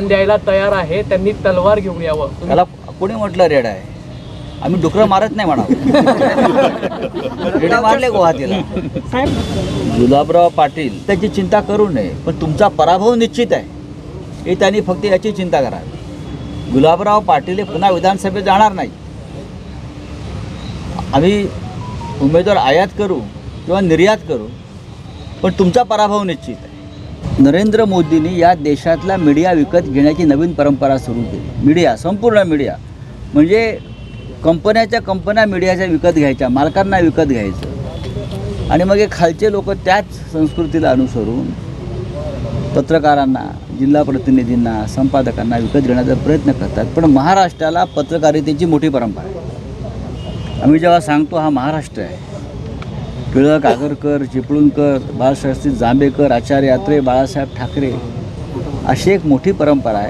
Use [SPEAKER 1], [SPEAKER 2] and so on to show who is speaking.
[SPEAKER 1] दान द्यायला तयार आहे त्यांनी तलवार घेऊन यावं.
[SPEAKER 2] त्याला कोणी म्हटलं रेड आहे? आम्ही डुकरं मारत नाही म्हणा रेडे मारले गुवाहाटीला. गुलाबराव पाटील त्याची चिंता करू नये पण तुमचा पराभव निश्चित आहे. हे त्यांनी फक्त याची चिंता करावी गुलाबराव पाटील हे पुन्हा विधानसभेत जाणार नाही आम्ही उमेदवार आयात करू किंवा निर्यात करू पण तुमचा पराभव निश्चित आहे. नरेंद्र मोदींनी या देशातला मीडिया विकत घेण्याची नवीन परंपरा सुरू केली. मीडिया संपूर्ण मीडिया. म्हणजे कंपन्याच्या कंपन्या मीडियाच्या विकत घ्यायच्या मालकांना विकत घ्यायचं. आणि मग हे खालचे लोक त्याच संस्कृतीला अनुसरून पत्रकारांना जिल्हा प्रतिनिधींना संपादकांना विकत घेण्याचा प्रयत्न करतात. पण महाराष्ट्राला पत्रकारितेची मोठी परंपरा आहे. आम्ही जेव्हा सांगतो हा महाराष्ट्र आहे टिळक आगरकर चिपळूणकर बाळशास्त्री जांभेकर आचार्य यात्रे बाळासाहेब ठाकरे अशी एक मोठी परंपरा आहे.